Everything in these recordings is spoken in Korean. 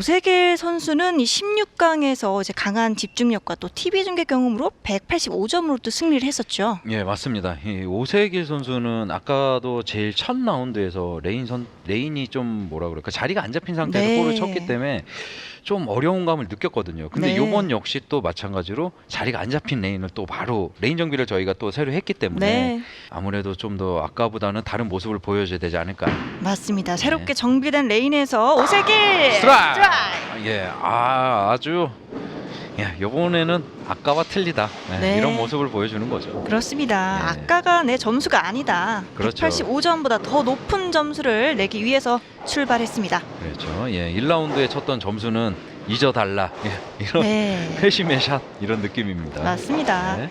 오세길 선수는 이 16강에서 이제 강한 집중력과 또 TV 중계 경험으로 185점으로 또 승리를 했었죠. 예, 맞습니다. 이 오세길 선수는 아까도 제일 첫 라운드에서 레인 선 레인이 좀 뭐라 그럴까 자리가 안 잡힌 상태에서 네. 골을 쳤기 때문에 좀 어려운 감을 느꼈거든요. 근데 네. 요번 역시 또 마찬가지로 자리가 안 잡힌 레인을 또 바로 레인 정비를 저희가 또 새로 했기 때문에 네, 아무래도 좀 더 아까보다는 다른 모습을 보여줘야 되지 않을까. 맞습니다. 네. 새롭게 정비된 레인에서 오세길 스트라이크! 예, 아 아주 예, 이번에는 아까와 틀리다 예, 네. 이런 모습을 보여주는 거죠. 그렇습니다. 네. 아까가 내 점수가 아니다. 그렇죠. 185점보다 더 높은 점수를 내기 위해서 출발했습니다. 그렇죠. 예, 1라운드에 쳤던 점수는 잊어달라. 예, 이런 네, 회심의 샷 이런 느낌입니다. 맞습니다. 네.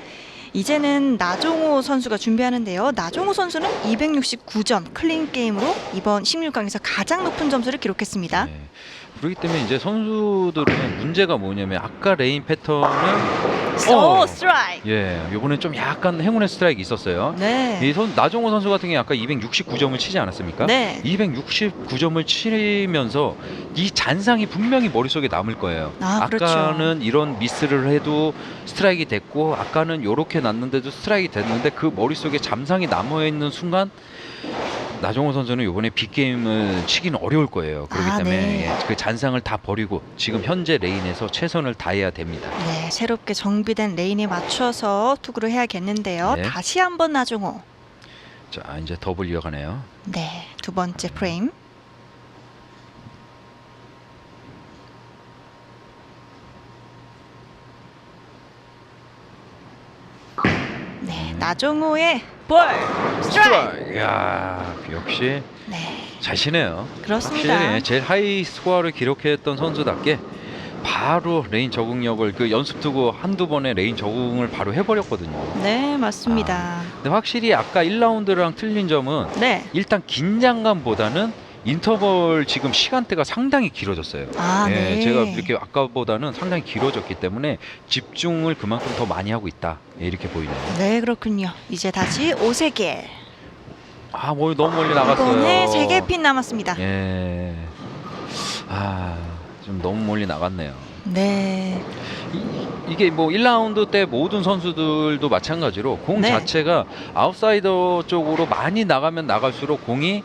이제는 나종호 선수가 준비하는데요. 나종호 선수는 269점 클린 게임으로 이번 16강에서 가장 높은 점수를 기록했습니다. 네. 그렇기 때문에 이제 선수들은 문제가 뭐냐면 아까 레인 패턴은 오, 어. 스트라이크. 예, 이번에 좀 약간 행운의 스트라이크 있었어요. 네. 이 선 나종호 선수 같은 경우 아까 269점을 치지 않았습니까? 네. 269점을 치면서 이 잔상이 분명히 머릿속에 남을 거예요. 아, 그렇죠. 아까는 이런 미스를 해도 스트라이크 됐고 아까는 요렇게 났는데도 스트라이크 됐는데 그 머릿속에 잠상이 남아 있는 순간 나종호 선수는 이번에 빅게임을 치기는 어려울 거예요. 그렇기 아, 때문에 네. 예, 그 잔상을 다 버리고 지금 현재 레인에서 최선을 다해야 됩니다. 네, 새롭게 정비된 레인에 맞춰서 투구를 해야겠는데요. 네. 다시 한번 나종호. 자 이제 더블 이어가네요. 네, 두 번째 프레임. 네, 나종호의 볼 스트라이크. 야 역시 네, 잘 치네요. 그렇습니다. 확실히 제일 하이 스코어를 기록했던 선수답게 바로 레인 적응력을 그 연습 두고 한두 번의 레인 적응을 바로 해버렸거든요. 네, 맞습니다. 근데 확실히 아까 1라운드랑 틀린 점은 네, 일단 긴장감보다는 인터벌 지금 시간대가 상당히 길어졌어요. 아, 예, 네. 제가 이렇게 아까보다는 상당히 길어졌기 때문에 집중을 그만큼 더 많이 하고 있다. 예, 이렇게 보이네요. 네, 그렇군요. 이제 다시 오세길. 아, 뭐 너무 멀리 나갔어요. 이번에 세개 핀 남았습니다. 예. 아, 좀 너무 멀리 나갔네요. 네, 이, 게뭐 1라운드 때 모든 선수들도 마찬가지로 공 네. 자체가 아웃사이더 쪽으로 많이 나가면 나갈수록 공이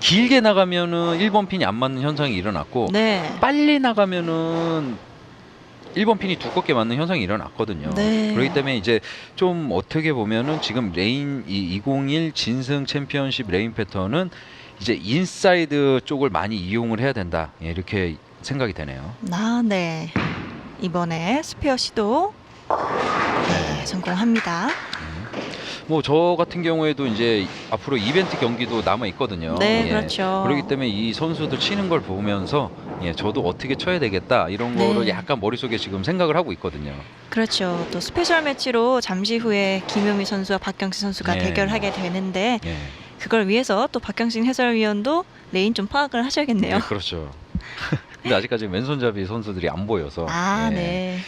길게 나가면은 1번 핀이 안 맞는 현상이 일어났고 네, 빨리 나가면은 1번 핀이 두껍게 맞는 현상이 일어났거든요. 네. 그렇기 때문에 이제 좀 어떻게 보면은 지금 레인 이 201 진승 챔피언십 레인 패턴은 이제 인사이드 쪽을 많이 이용을 해야 된다. 예, 이렇게 생각이 되네요. 아, 네. 이번에 스페어 시도 네, 성공합니다. 뭐 저 같은 경우에도 이제 앞으로 이벤트 경기도 남아 있거든요. 네, 예. 그렇죠. 그렇기 때문에 이 선수들 치는 걸 보면서 예, 저도 어떻게 쳐야 되겠다 이런 네. 거를 약간 머릿속에 지금 생각을 하고 있거든요. 그렇죠. 또 스페셜 매치로 잠시 후에 김효미 선수와 박경신 선수가 네. 대결하게 되는데 예. 그걸 위해서 또 박경신 해설위원도 레인 좀 파악을 하셔야겠네요. 네, 그렇죠. 근데 아직까지 왼손잡이 선수들이 안 보여서. 아, 예. 네.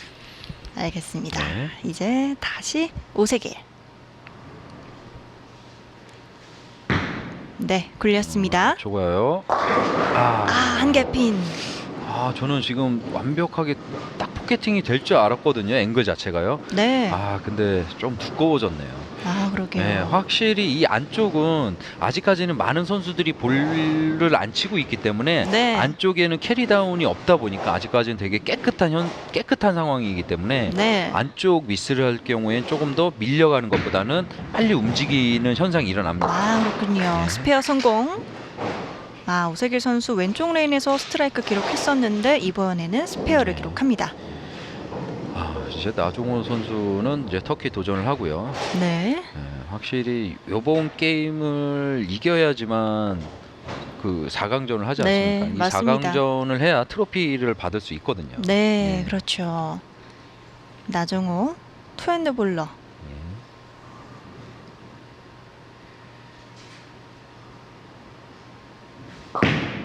알겠습니다. 네. 이제 다시 오세길. 네, 굴렸습니다. 좋아요. 아, 아, 한 개 핀. 아, 저는 지금 완벽하게 딱 포켓팅이 될 줄 알았거든요. 앵글 자체가요. 네. 아, 근데 좀 두꺼워졌네요. 아, 그러게요. 네, 확실히 이 안쪽은 아직까지는 많은 선수들이 볼을 안 치고 있기 때문에 네. 안쪽에는 캐리다운이 없다 보니까 아직까지는 되게 깨끗한 현 깨끗한 상황이기 때문에 네. 안쪽 미스를 할 경우엔 조금 더 밀려가는 것보다는 빨리 움직이는 현상이 일어납니다. 아, 그렇군요. 네. 스페어 성공. 아, 오세길 선수 왼쪽 레인에서 스트라이크 기록했었는데 이번에는 스페어를 네. 기록합니다. 아, 이제 나종호 선수는 이제 터키 도전을 하고요. 네. 네, 확실히 이번 게임을 이겨야지만 그 4강전을 하지 네, 않습니까? 이 맞습니다. 4강전을 해야 트로피를 받을 수 있거든요. 네, 네. 그렇죠. 나정호 투핸드볼러. 네.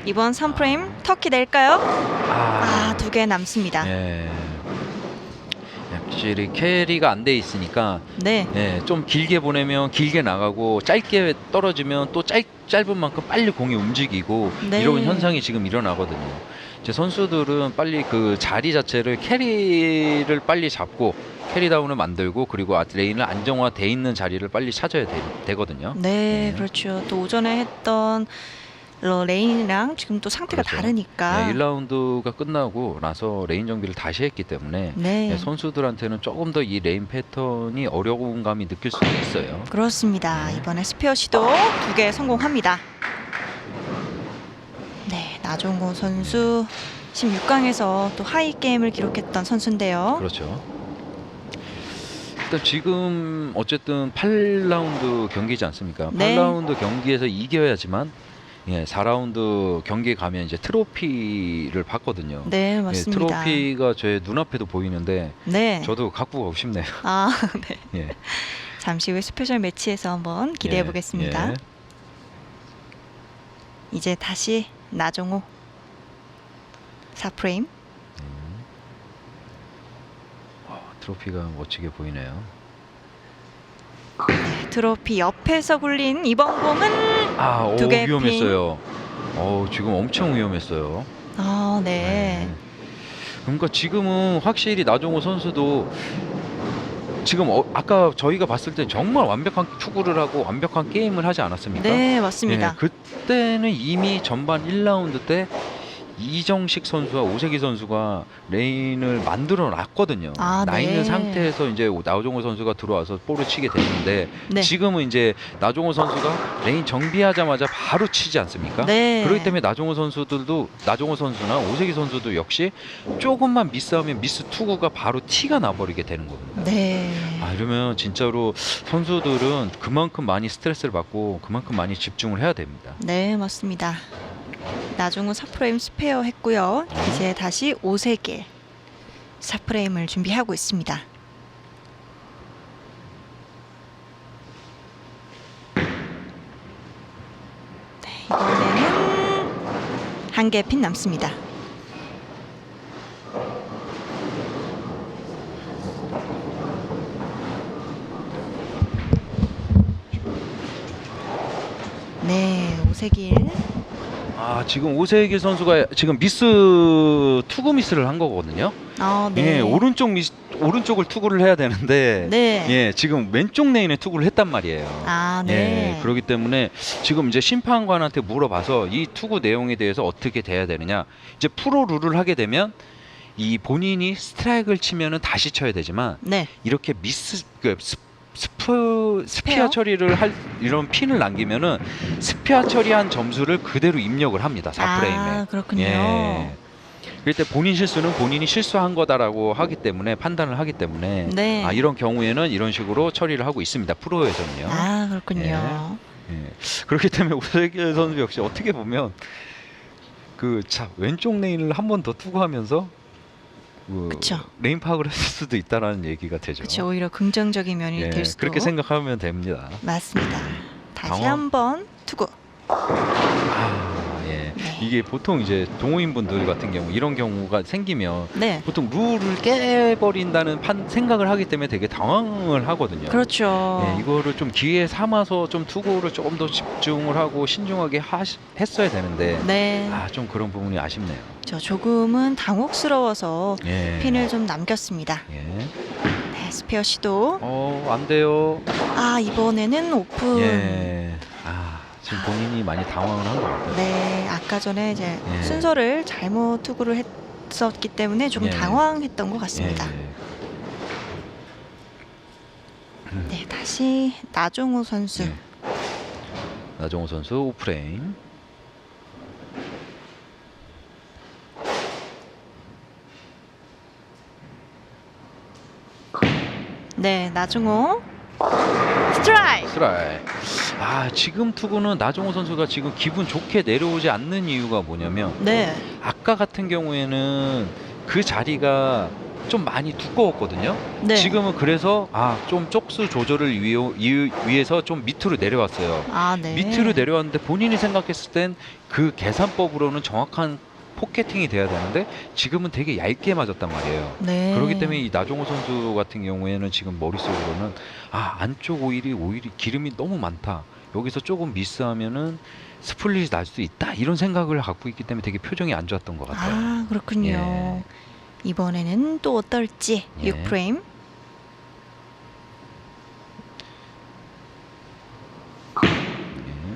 이번 3프레임 터키 낼까요? 아, 아, 두개 남습니다. 예. 확실히 캐리가 안 돼 있으니까 네. 예, 좀 길게 보내면 길게 나가고 짧게 떨어지면 또 짧, 짧은 만큼 빨리 공이 움직이고 네. 이런 현상이 지금 일어나거든요. 이제 선수들은 빨리 그 자리 자체를 캐리를 빨리 잡고 캐리다운을 만들고 그리고 아- 레인을 안정화돼 있는 자리를 빨리 찾아야 되, 거든요 네, 네. 그렇죠. 또 오전에 했던 러- 레인이랑 지금 또 상태가 그렇죠. 다르니까. 네, 1라운드가 끝나고 나서 레인 정비를 다시 했기 때문에 네. 네, 선수들한테는 조금 더 이 레인 패턴이 어려운 감이 느낄 수 있어요. 그렇습니다. 네. 이번에 스페어 시도 두 개 성공합니다. 네, 나종호 선수 16강에서 또 하이 게임을 기록했던 선수인데요. 그렇죠. 일단 지금 어쨌든 8라운드 경기지 않습니까? 네. 8라운드 경기에서 이겨야지만 예, 4라운드 경기에 가면 이제 트로피를 받거든요. 네, 예, 맞습니다. 트로피가 제 눈앞에도 보이는데 네. 저도 갖고 가고 싶네요. 아, 네. 예. 잠시 후에 스페셜 매치에서 한번 기대해 예, 보겠습니다. 예. 이제 다시 나종호 4프레임. 음. 아, 트로피가 멋지게 보이네요. 네, 트로피 옆에서 굴린 이번 공은 아, 오, 두개 위험했어요. 어, 지금 엄청 위험했어요. 아, 네. 그러니까 지금은 확실히 나종호 선수도 지금 어, 아까 저희가 봤을 때 정말 완벽한 투구를 하고 완벽한 게임을 하지 않았습니까? 네, 맞습니다. 예, 그때는 이미 전반 1라운드 때 이정식 선수와 오세기 선수가 레인을 만들어 놨거든요. 아, 나 네. 있는 상태에서 이제 나종호 선수가 들어와서 볼을 치게 됐는데 네. 지금은 이제 나종호 선수가 레인 정비하자마자 바로 치지 않습니까? 네. 그렇기 때문에 나종호 선수들도 나종호 선수나 오세기 선수도 역시 조금만 미스하면 미스 투구가 바로 티가 나버리게 되는 거거든요. 네. 아 이러면 진짜로 선수들은 그만큼 많이 스트레스를 받고 그만큼 많이 집중을 해야 됩니다. 네, 맞습니다. 나중은 4프레임 스페어 했고요. 이제 다시 5세개 4프레임을 준비하고 있습니다. 네, 이번에는 한 개 핀 남습니다. 네, 오세길. 아 지금 오세길 선수가 지금 미스 투구 미스를 한 거거든요. 어, 네. 예, 오른쪽 미스 오른쪽을 투구를 해야 되는데 네. 예 지금 왼쪽 레인에 투구를 했단 말이에요. 아, 네. 예, 그렇기 때문에 지금 이제 심판관한테 물어봐서 이 투구 내용에 대해서 어떻게 돼야 되느냐. 이제 프로 룰을 하게 되면 이 본인이 스트라이크를 치면은 다시 쳐야 되지만 네. 이렇게 미스 그 스, 스프 스피어? 처리를 할 이런 핀을 남기면은 스피어 처리한 점수를 그대로 입력을 합니다. 4프레임에. 아, 그렇군요. 예. 그럴 때 본인 실수는 본인이 실수한 거다라고 하기 때문에 판단을 하기 때문에 네. 아 이런 경우에는 이런 식으로 처리를 하고 있습니다. 프로에서는요. 아, 그렇군요. 예. 그렇기 때문에 우세길 선수 역시 어떻게 보면 그 자, 왼쪽 레인을 한 번 더 투구하면서 그 그쵸. 레인 파악을 했을 수도 있다라는 얘기가 되죠. 그렇죠. 오히려 긍정적인 면이 예, 될 수도 그렇게 생각하면 됩니다. 맞습니다. 다시 당황- 한번 투구. 아. 이게 보통 이제 동호인분들 같은 경우 이런 경우가 생기면 네. 보통 룰을 깨버린다는 판, 생각을 하기 때문에 되게 당황을 하거든요. 그렇죠. 예, 이거를 좀 기회 삼아서 좀 투구를 조금 더 집중을 하고 신중하게 하시, 했어야 되는데 네. 아 좀 그런 부분이 아쉽네요. 저 조금은 당혹스러워서 예. 핀을 좀 남겼습니다. 예. 네, 스페어 시도. 어, 안 돼요. 아, 이번에는 오픈. 예. 아, 지금 본인이 많이 당황을 한 것 같아요. 네, 아까 전에 이제 예. 순서를 잘못 투구를 했었기 때문에 좀 예. 당황했던 것 같습니다. 예, 예. 네, 다시 나종우 선수. 예. 나정호 선수 오프레임. 네, 나종우. 스트라이크. 스트라이. 아, 지금 투구는 나정호 선수가 지금 기분 좋게 내려오지 않는 이유가 뭐냐면 네. 아까 같은 경우에는 그 자리가 좀 많이 두꺼웠거든요. 네. 지금은 그래서 아, 좀 쪽수 조절을 위해, 위해서 좀 밑으로 내려왔어요. 아, 네. 밑으로 내려왔는데 본인이 생각했을 땐 그 계산법으로는 정확한 포켓팅이 돼야 되는데 지금은 되게 얇게 맞았단 말이에요. 네. 그렇기 때문에 이 나종호 선수 같은 경우에는 지금 머릿속으로는 아 안쪽 오일이 오일이 기름이 너무 많다 여기서 조금 미스하면은 스플릿이 날 수 있다 이런 생각을 갖고 있기 때문에 되게 표정이 안 좋았던 것 같아요. 아, 그렇군요. 예. 이번에는 또 어떨지 예. 6프레임.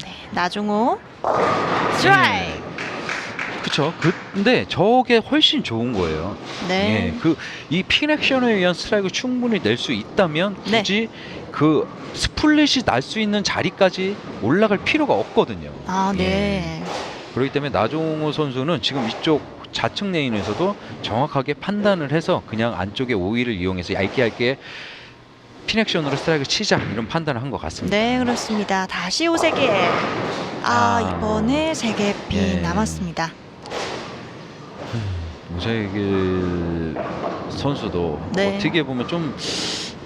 네, 나종호 스트라이 크. 그쵸. 근데 저게 훨씬 좋은 거예요. 네. 예, 그이 핀액션에 의한 스트라이크 충분히 낼 수 있다면 네. 굳이 그 스플릿이 날 수 있는 자리까지 올라갈 필요가 없거든요. 아, 예. 네. 그렇기 때문에 나종호 선수는 지금 이쪽 좌측 레인에서도 정확하게 판단을 해서 그냥 안쪽에 오일을 이용해서 얇게 얇게 핀액션으로 스트라이크 치자 이런 판단을 한 것 같습니다. 네, 그렇습니다. 다시 오세계. 아, 아. 이번에 세개 핀 예. 남았습니다. 오세길 선수도 네. 어떻게 보면 좀,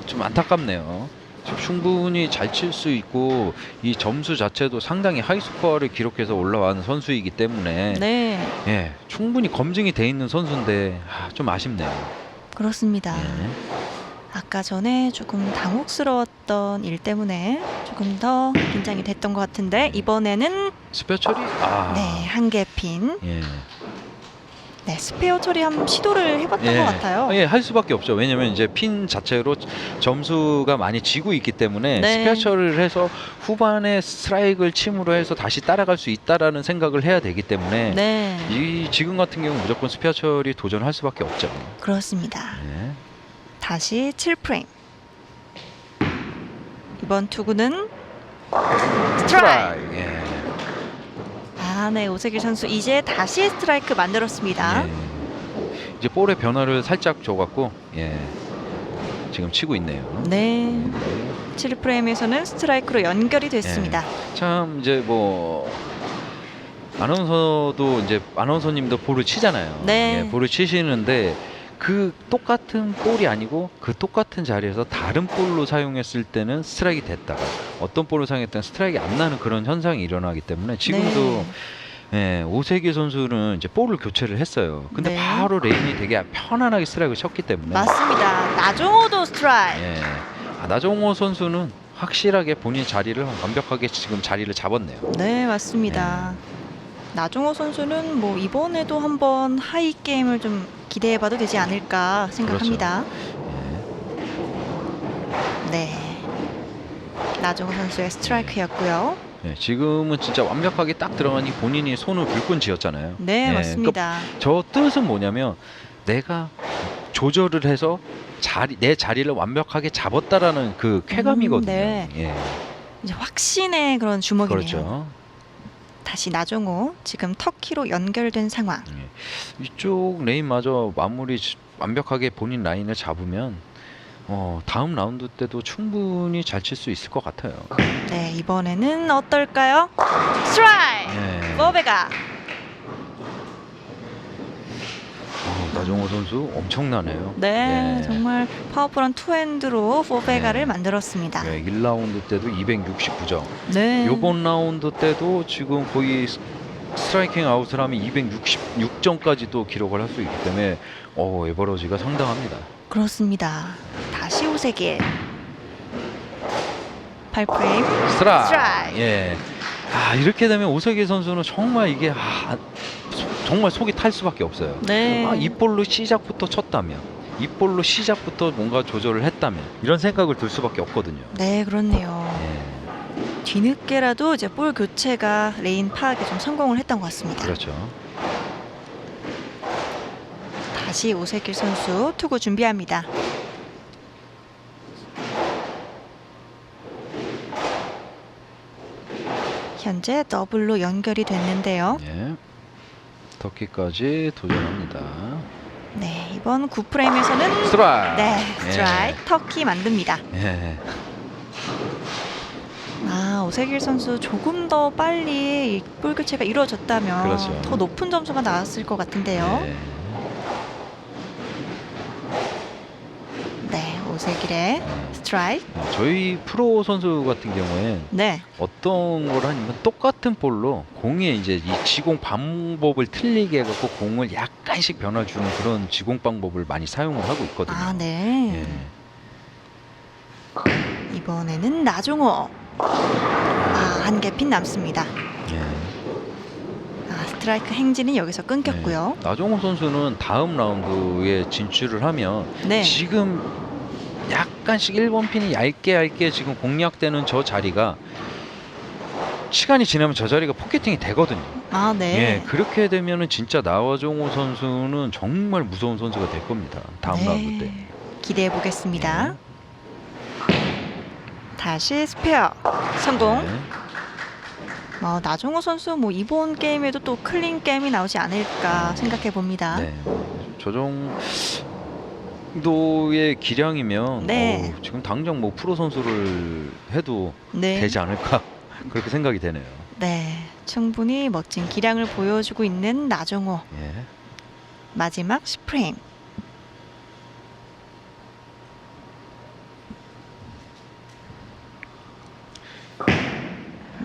좀 안타깝네요. 충분히 잘 칠 수 있고 이 점수 자체도 상당히 하이스코어를 기록해서 올라온 선수이기 때문에 네, 예, 충분히 검증이 돼 있는 선수인데 아, 좀 아쉽네요. 그렇습니다. 예. 아까 전에 조금 당혹스러웠던 일 때문에 조금 더 긴장이 됐던 것 같은데 이번에는 처리 아, 네, 한개 핀. 예. 네, 스페어 처리 한번 시도를 해봤던 예. 것 같아요. 예, 할 수밖에 없죠. 왜냐면 이제 핀 자체로 점수가 많이 지고 있기 때문에 네. 스페셜을 해서 후반에 스트라이크를 침으로 해서 다시 따라갈 수 있다라는 생각을 해야 되기 때문에 네, 이 지금 같은 경우 는 무조건 스페셜이 도전할 수밖에 없죠. 그렇습니다. 예. 다시 7프레임. 이번 투구는 스트라이크. 예. 아, 네, 오세길 선수 이제 다시 스트라이크 만들었습니다. 예. 이제 볼의 변화를 살짝 줘갖고 예. 지금 치고 있네요. 네, 7프레임에서는 스트라이크로 연결이 됐습니다. 참 이제 뭐 아나운서도 이제 아나운서님도 볼을 치잖아요. 네. 예, 볼을 치시는데 그 똑같은 볼이 아니고 그 똑같은 자리에서 다른 볼로 사용했을 때는 스트라이크 됐다가 어떤 볼을 사용했다는 스트라이크 안 나는 그런 현상이 일어나기 때문에 지금도 예, 오세기 선수는 이제 볼을 교체를 했어요. 근데 네. 바로 레인이 되게 편안하게 스트라이크를 쳤기 때문에 맞습니다. 나종호도 스트라이크. 예. 아, 나정호 선수는 확실하게 본인 자리를 완벽하게 지금 자리를 잡았네요. 네, 맞습니다. 나종호 선수는 뭐 이번에도 한번 하이 게임을 좀 기대해봐도 되지 않을까 생각합니다. 예. 네. 나종호 선수의 스트라이크였고요. 예, 지금은 진짜 완벽하게 딱 들어가니 본인이 손을 불끈 쥐었잖아요. 네, 예, 맞습니다. 그러니까 저 뜻은 뭐냐면 내가 조절을 해서 자리 내 자리를 완벽하게 잡았다라는 그 쾌감이거든요. 음, 네. 예, 이제 확신의 그런 주먹이네요. 그렇죠. 다시 나종호 지금 터키로 연결된 상황. 예. 이쪽 레인마저 마무리 지- 완벽하게 본인 라인을 잡으면 어, 다음 라운드 때도 충분히 잘 칠 수 있을 것 같아요. 네, 이번에는 어떨까요? 스트라이크! 예. 버베가 어, 나정호 선수 엄청나네요. 네, 예. 정말 파워풀한 투핸드로 포베가를 네. 만들었습니다. 예, 1라운드 때도 269점. 네. 요번 라운드 때도 지금 거의 스- 스트라이킹 아웃을 하면 266점까지도 기록을 할 수 있기 때문에 어, 에버러지가 상당합니다. 그렇습니다. 다시 오세길. 8프레임. 스트라이크. 스트라이크. 예. 아, 이렇게 되면 오세기 선수는 정말 이게 아, 소- 정말 속이 탈 수밖에 없어요. 네. 아, 이 볼로 시작부터 쳤다면 이 볼로 시작부터 뭔가 조절을 했다면 이런 생각을 들 수밖에 없거든요. 네, 그렇네요. 예. 뒤늦게라도 이제 볼 교체가 레인 파악에 좀 성공을 했던 것 같습니다. 그렇죠. 다시 오세길 선수 투구 준비합니다. 현재 더블로 연결이 됐는데요. 예. 터키까지 도전합니다. 네, 이번 9프레임에서는 스트라이크. 네, 예. 스트라이크 터키 만듭니다. 예. 아, 오세길 선수 조금 더 빨리 이볼 교체가 이루어졌다면 그렇죠. 더 높은 점수가 나왔을 것 같은데요. 예. 네, 오세길의 스트라이크. 어, 저희 프로 선수 같은 경우에 네, 어떤 걸 하냐면 똑같은 볼로 공에 이제 이 지공 방법을 틀리게 해갖고 공을 약간씩 변화 주는 그런 지공 방법을 많이 사용을 하고 있거든요. 아, 네. 예. 이번에는 나종호. 아, 한 개핀 남습니다. 예. 아, 스트라이크 행진이 여기서 끊겼고요. 네. 나종호 선수는 다음 라운드에 진출을 하면 네. 지금 약간씩 1번 핀이 얇게 얇게 지금 공략되는 저 자리가 시간이 지나면 저 자리가 포켓팅이 되거든요. 아, 네. 예, 그렇게 되면은 진짜 나와종호 선수는 정말 무서운 선수가 될 겁니다. 다음 네. 라운드 때. 기대해 보겠습니다. 다시 스페어 성공. 네. 어, 나종호 선수 뭐 이번 게임에도 또 클린 게임이 나오지 않을까 생각해 봅니다. 네. 저 정도의 기량이면 네. 어우, 지금 당장 뭐 프로 선수를 해도 네. 되지 않을까 그렇게 생각이 되네요. 네. 충분히 멋진 기량을 보여주고 있는 나종호. 예. 마지막 10프레임.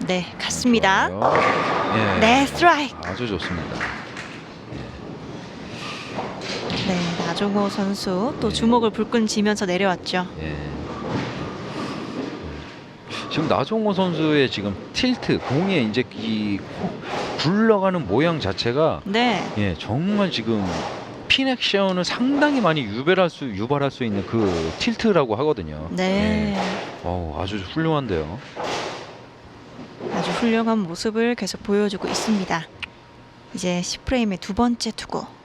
네, 갔습니다. 좋아요. 예. 네, 스트라이크. 아주 좋습니다. 네, 나종호 선수 또 네. 주먹을 불끈 쥐면서 내려왔죠. 예. 지금 나종호 선수의 지금 틸트 공에 이제 이 굴러가는 모양 자체가 네, 예 정말 지금 핀 액션을 상당히 많이 유발할 수 유발할 수 있는 그 틸트라고 하거든요. 네. 예. 어우, 아주 훌륭한데요. 아주 훌륭한 모습을 계속 보여주고 있습니다. 이제 10프레임의 두 번째 투구.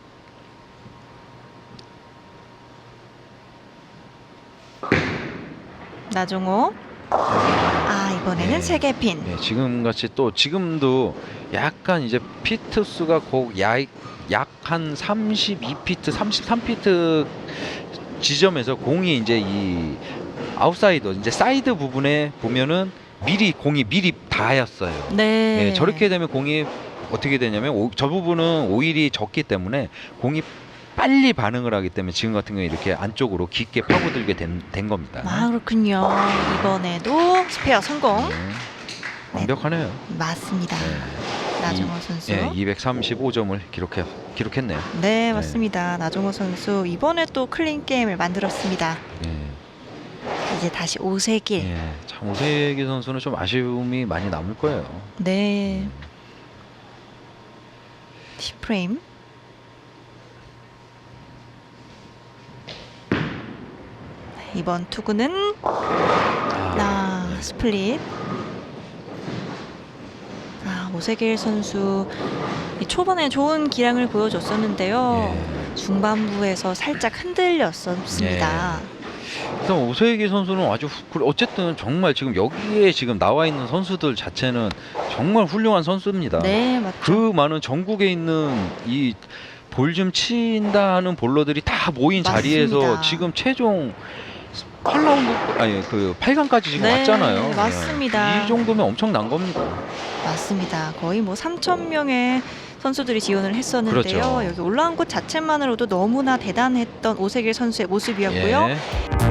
나종호. 아, 이번에는 네. 세개 핀. 예, 지금 같이 또 지금도 약간 이제 피트 수가 곧약한 32피트, 33피트 지점에서 공이 이제 이 아웃사이더 이제 사이드 부분에 보면은 미리 공이 미리 닿았어요. 네. 예, 저렇게 되면 공이 어떻게 되냐면 오- 저 부분은 오일이 적기 때문에 공이 빨리 반응을 하기 때문에 지금 같은 경우에 이렇게 안쪽으로 깊게 파고들게 된, 된 겁니다. 아, 그렇군요. 이번에도 스페어 성공. 네. 완벽하네요. 맞습니다. 네. 나종호 선수. 예, 235점을 기록해 기록했네요. 네, 맞습니다. 나종호 선수 이번에 또 클린 게임을 만들었습니다. 예, 이제 다시 오세길. 예, 참 오세기 선수는 좀 아쉬움이 많이 남을 거예요. 네. 10프레임. 이번 투구는 아, 아, 스플릿. 아, 오세길 선수 이 초반에 좋은 기량을 보여줬었는데요. 예. 중반부에서 살짝 흔들렸었습니다. 일단 오세기 선수는 아주 후- 그- 어쨌든 정말 지금 여기에 지금 나와 있는 선수들 자체는 정말 훌륭한 선수입니다. 네, 맞죠. 그 많은 전국에 있는 이 볼 좀 친다 하는 볼러들이 다 모인 맞습니다. 자리에서 지금 최종 8라운드 아니 그 8강까지 지금 네, 왔잖아요. 맞습니다. 이 정도면 엄청난 겁니다. 맞습니다. 거의 뭐 3천 명의 선수들이 지원을 했었는데요. 그렇죠. 여기 올라온 곳 자체만으로도 너무나 대단했던 오세길 선수의 모습이었고요. 예.